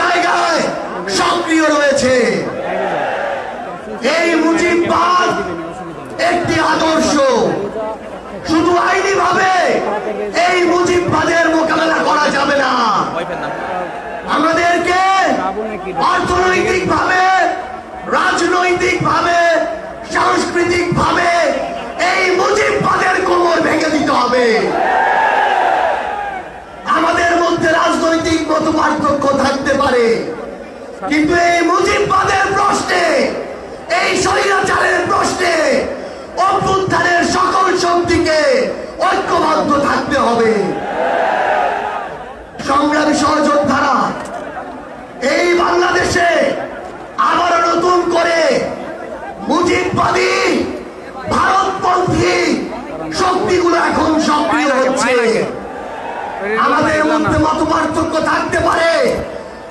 জায়গায় সক্রিয় রয়েছে। এই মুজিববাদ একটি আদর্শ। শুধু আইনি ভাবে এই মুজিববাদের মোকাবেলা করা যাবে না। আমাদেরকে অর্থনৈতিক ভাবে রাজনৈতিক ভাবে সাংস্কৃতিক ভাবে এই মুজিববাদের কোমর ভেঙে দিতে হবে। কিন্তু এই মুজিববাদের প্রশ্নে এই স্বৈরাচারের প্রশ্নে অভ্যুত্থানের সকল শক্তিকে ঐক্যবদ্ধ থাকতে হবে। সংগ্রামী সহযোদ্ধারা এই বাংলাদেশে আবারও নতুন করে মুজিববাদী ভারতপন্থী শক্তিগুলো এখন সক্রিয় হচ্ছে। আমাদের মধ্যে মত পার্থক্য থাকতে পারে।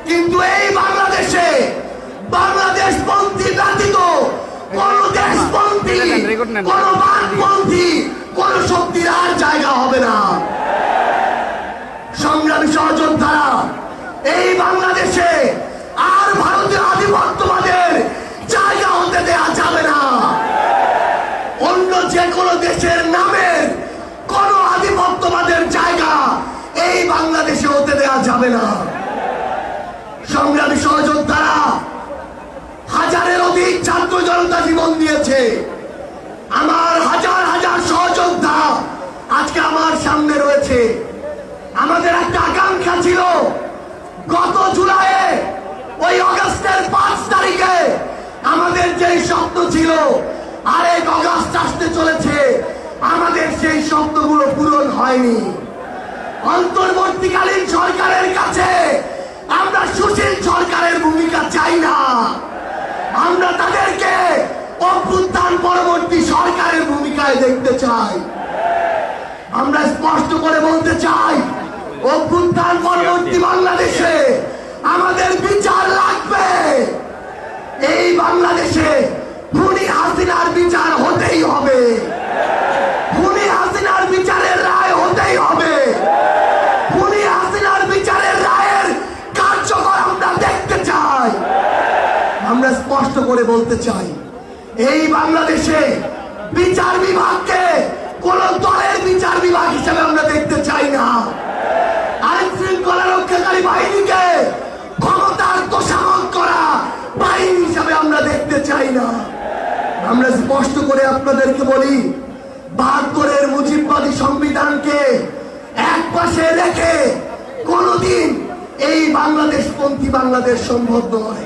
কিন্তু এই বাংলাদেশে বাংলাদেশ পন্থী ব্যতীত কোন দেশপন্থী কোন বামপন্থী কোন শক্তির আর জায়গা হবে না। সংগ্রামী সহযোদ্ধারা এই বাংলাদেশে আর ভারতীয় আধিপত্যবাদের জায়গা হতে দেয়া যাবে না। অন্য যে কোনো দেশের নামের কোন আধিপত্যবাদের জায়গা এই বাংলাদেশে হতে দেয়া যাবে না। সংগ্রামী সহযোদ্ধারা হাজারের অধিক ছাত্র জনতা জীবন দিয়েছে। আমার হাজার হাজার সহযোদ্ধা আজকে আমার সামনে রয়েছে। আমাদের একটা আকাঙ্ক্ষা ছিল, গত জুলাইয়ে ওই অগস্টের পাঁচ তারিখে আমাদের যেই স্বপ্ন ছিল, আরেক অগস্ট আসতে চলেছে, আমাদের সেই স্বপ্নগুলো পূরণ হয়নি। অন্তর্বর্তীকালীন সরকারের কাছে আমরা সুশীল সরকারের ভূমিকা চাই না। আমরা তাদেরকে অভ্যুত্থান পরবর্তী সরকারের ভূমিকায় দেখতে চাই। আমরা স্পষ্ট করে বলতে চাই, অভ্যুত্থান পরবর্তী বাংলাদেশে আমাদের বিচার লাগবে। এই বাংলাদেশে খুনি করে বলতে চাই, এই বাংলাদেশে বিচার বিভাগকে কোন দলের বিচার বিভাগ হিসেবে আমরা দেখতে চাই না। আইন শৃঙ্খলা রক্ষাকারী বাহিনীকে ক্ষমতার তোষামত করা বাহিনী হিসাবে আমরা দেখতে চাই না। আমরা স্পষ্ট করে আপনাদেরকে বলি, বাহাত্তরের মুজিববাদী সংবিধানকে এক পাশে রেখে কোনদিন এই বাংলাদেশ পন্থী বাংলাদেশ সম্ভব নয়।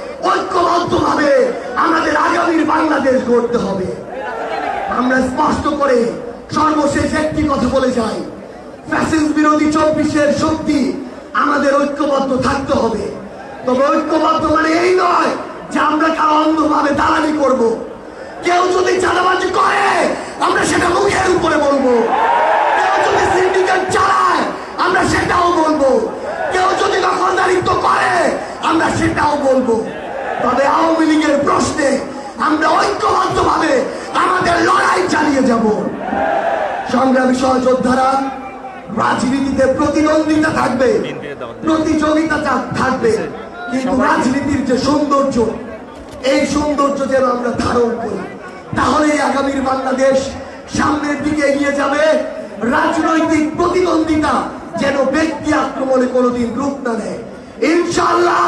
ঐক্যবদ্ধভাবে আমাদের আগামীর বাংলাদেশ গড়তে হবে। আমরা স্পষ্ট করে সর্বশেষ একটি কথা বলে যাই। ফ্যাসিস বিরোধী চব্বিশের শক্তি আমাদের ঐক্যবদ্ধ থাকতে হবে। তবে ঐক্যবদ্ধ মানে এই নয় যে আমরা কারও অন্ধভাবে দালালি করব। কেউ যদি চাঁদাবাজি করে, আমরা সেটা মুখের উপরে বলব। কেউ যদি সিন্ডিকেট চালায়, আমরা সেটাও বলব। কেউ যদি দখলদারিত্ব করে, আমরা সেটাও বলব। তবে আওয়ামী লীগের প্রশ্নে আমরা ঐক্যবদ্ধ ভাবে আমাদের লড়াই চালিয়ে যাব। সংগ্রামী সহযোদ্ধারা রাজনীতিতে প্রতিদ্বন্দ্বিতা থাকবে প্রতিযোগিতা থাকবে কিন্তু রাজনীতির যে সৌন্দর্য এই সৌন্দর্য যেন আমরা ধারণ করি। তাহলে আগামীর বাংলাদেশ সামনের দিকে এগিয়ে যাবে। রাজনৈতিক প্রতিদ্বন্দ্বিতা যেন ব্যক্তি আক্রমণে কোনোদিন রূপ না নেয়। ইনশাল্লাহ